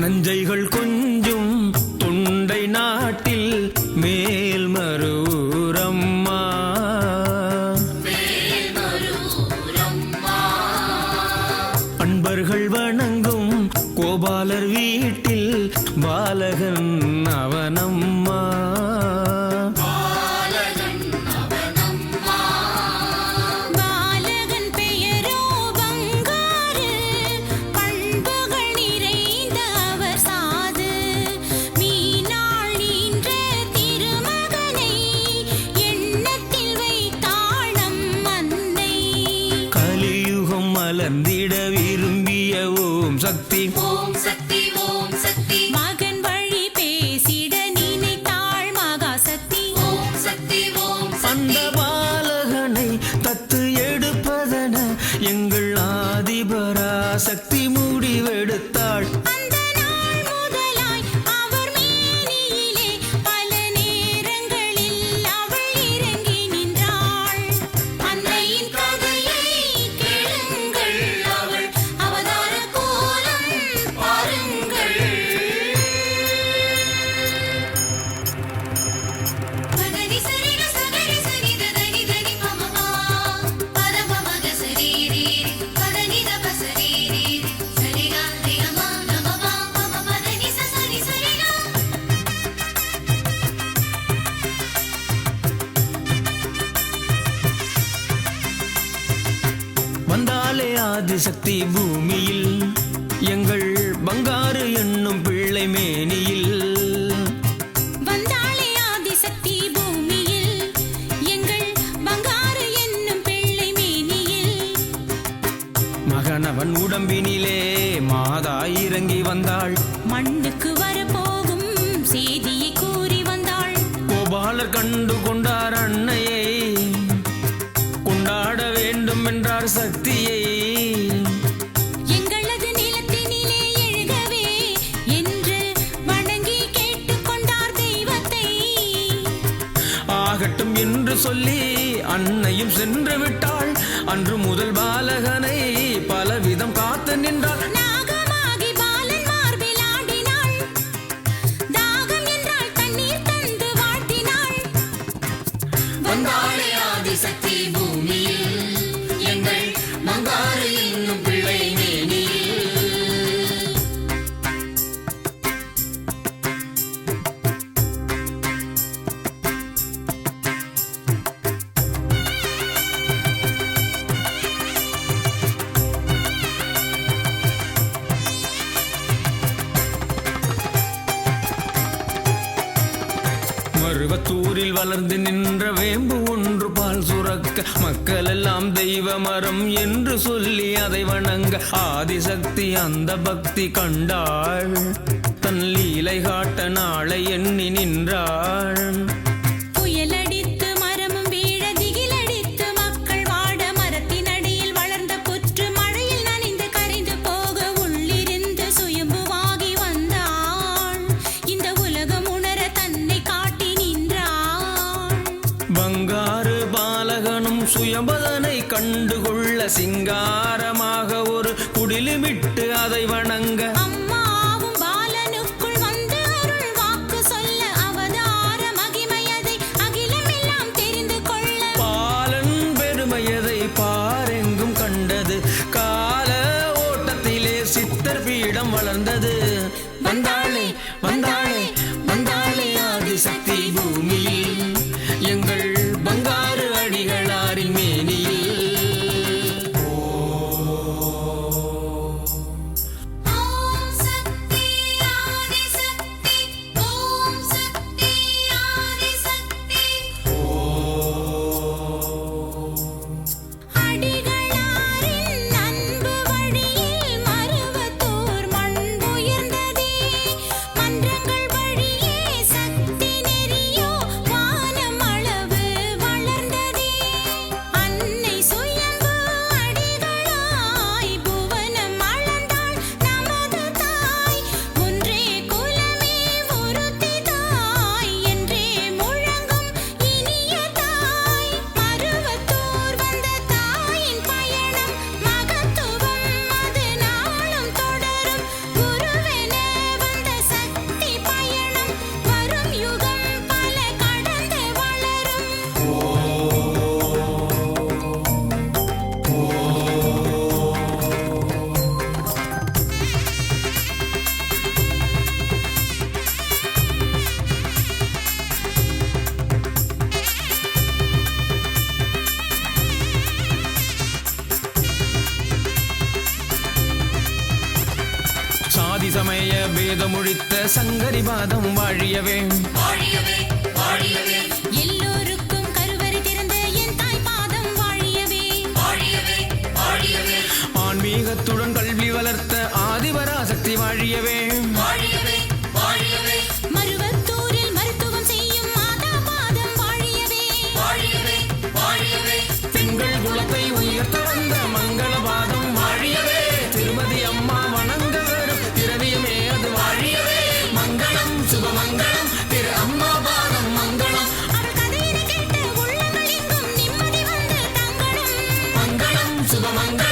நஞ்சைகள் கொஞ்சும் தொண்டை நாட்டில் மேல் மேல்மருரம்மா அன்பர்கள் வணங்கும் கோபாலர் வீட்டில் பாலகன் அவனம்மா. சக்தி. ஓம் சக்தி. ஆதிசக்தி பூமியில் எங்கள் பங்காரு என்னும் பிள்ளை மேனியில். மகனவன் உடம்பினிலே மாதா இறங்கி வந்தாள். மண்ணுக்கு வரப்போகும் செய்தியை கூறி வந்தாள். கோபாலர் கண்டு கொண்டார் அன்னையை கொண்டாட வேண்டும் என்றார் சக்தியை. என்று சொல்லி அன்னையும் சென்று விட்டாள். அன்று முதல் பாலகனை பலவிதம் காத்து நின்றாள். மருவத்தூரில் வளர்ந்து நின்ற வேம்பு ஒன்று பால் சுரக்க மக்கள் எல்லாம் தெய்வ மரம் என்று சொல்லி அதை வணங்க ஆதிசக்தி அந்த பக்தி கண்டாள். தன் லீலை காட்ட நாளை எண்ணி நின்றாள். பங்காரு பாலகனும் சுயம்பதனை கண்டுகொள்ள சிங்காரமாக ஒரு குடிலுமிட்டு அதை வணங்க. சித்தர் பீடம் வளர்ந்தது. வந்தாளே வந்தாளே வந்தாளே ஆதிசக்தி பூமியில். சமய சங்கரிவாதம் வாழியவே. வாழியவே வாழியவே. Mamanga.